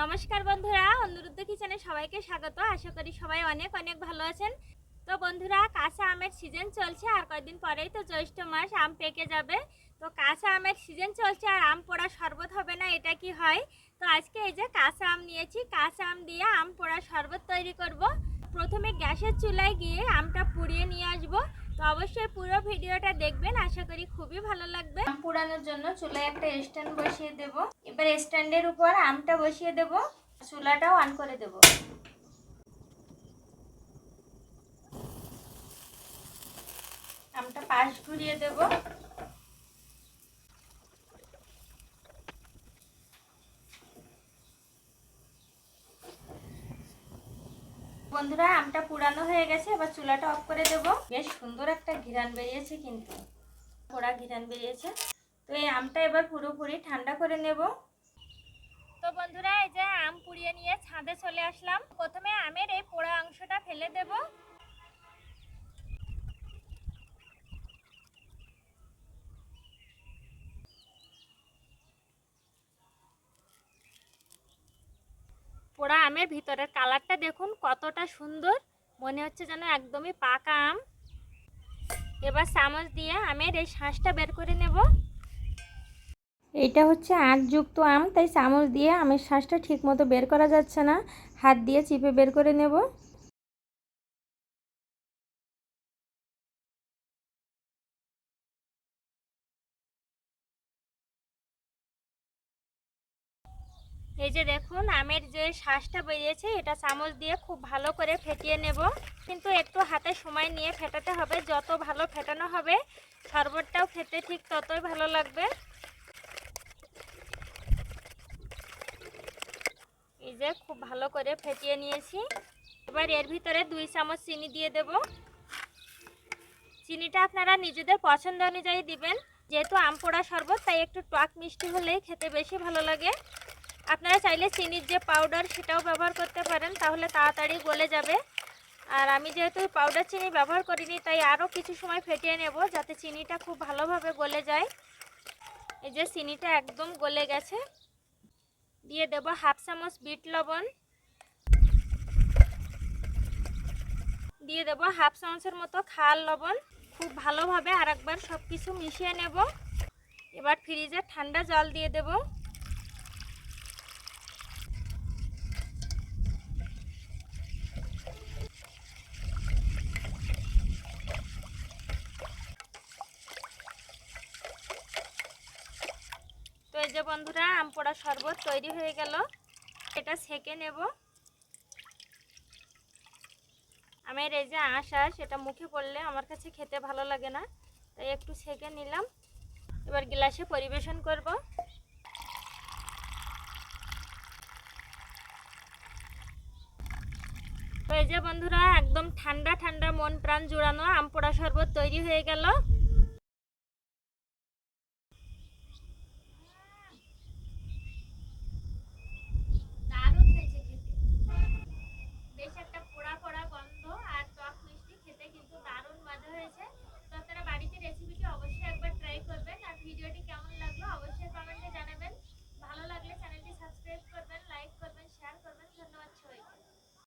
নমস্কার বন্ধুরা, অনুরুদ্ধ কিচেনে সবাইকে স্বাগত। আশা করি সবাই অনেক অনেক ভালো আছেন। তো বন্ধুরা, কাঁচা আমের সিজন চলছে আর কয়েকদিন পরেই তো জ্যৈষ্ঠ মাস, আম পেকে যাবে। তো কাঁচা আমের সিজন চলছে আর আম পোড়া শরবত হবে না, এটা কি হয়? তো আজকে এই যে কাঁচা আম নিয়েছি, কাঁচা আম দিয়ে আম পোড়া শরবত তৈরি করব। প্রথমে গ্যাসের চুলায় গিয়ে আমটা পুড়িয়ে তো অবশ্যই পুরো ভিডিওটা দেখবেন, আশা করি খুবই ভালো লাগবে। আম পোড়ানোর জন্য চুলায় একটা স্ট্যান্ড বসিয়ে দেব। এবার স্ট্যান্ডের উপর আমটা বসিয়ে দেব। চুলাটাও অন করে দেব। আমটা পাশ ঘুরিয়ে দেব। বন্ধুরা, আমটা পুরানো হয়ে অফ করে দেব। বেশ সুন্দর একটা ঘিরান বেরিয়েছে কিন্তু। পোড়া ঘিরান বেরিয়েছে। তো এই আমটা এবার পুরোপুরি ঠান্ডা করে নেব। তো বন্ধুরা, এই যে আম পুড়িয়ে নিয়ে ছাদে চলে আসলাম। প্রথমে আমের এই পোড়া অংশটা ফেলে দেব। পোড়া আমের ভিতরের কালারটা দেখুন কতটা সুন্দর। মনে হচ্ছে যেন একদমই পাকা আম। এবার চামচ দিয়ে আমের এই শাঁসটা বের করে নেব। এইটা হচ্ছে আঁটযুক্ত আম, তাই চামচ দিয়ে আমের শাঁসটা ঠিক মতো বের করা যাচ্ছে না। হাত দিয়ে চিপে বের করে নেব। এই যে দেখুন, আমের যে শ্বাসটা বেরিয়েছে, এটা চামচ দিয়ে খুব ভালো করে ফেটিয়ে নেব। কিন্তু একটু হাতে সময় নিয়ে ফেটাতে হবে। যত ভালো ফেটানো হবে, শরবতটাও খেতে ঠিক ততই ভালো লাগবে। এই যে খুব ভালো করে ফেটিয়ে নিয়েছি। এবার এর ভিতরে দুই চামচ চিনি দিয়ে দেব। চিনিটা আপনারা নিজেদের পছন্দ অনুযায়ী দিবেন। যেহেতু আম পোড়া শরবত, তাই একটু টক মিষ্টি হলেই খেতে বেশি ভালো লাগে। আপনারা চাইলে চিনির যে পাউডার সেটাও ব্যবহার করতে পারেন, তাহলে তাড়াতাড়ি গলে যাবে। আর আমি যেহেতু পাউডার চিনি ব্যবহার করিনি, তাই আরও কিছু সময় ফেটিয়ে নেব যাতে চিনিটা খুব ভালোভাবে গলে যায়। এই যে চিনিটা একদম গলে গেছে। দিয়ে দেব হাফ চামচ বিট লবণ। দিয়ে দেব হাফ চামচের মতো খাল লবণ। খুব ভালোভাবে আর একবার সব কিছু মিশিয়ে নেব। এবার ফ্রিজে ঠান্ডা জল দিয়ে দেবো। এই যে বন্ধুরা আম পোড়া শরবত তৈরি হয়ে গেল। এটা সেকে নেব। আমের এই যে আশা সেটা মুখে পড়লে আমার কাছে খেতে ভালো লাগে না। তাই একটু সেকে নিলাম। এবার গ্লাসে পরিবেশন করব। এই যে বন্ধুরা, একদম ঠান্ডা ঠান্ডা মন প্রাণ জুড়ানো আম পোড়া শরবত তৈরি হয়ে গেল।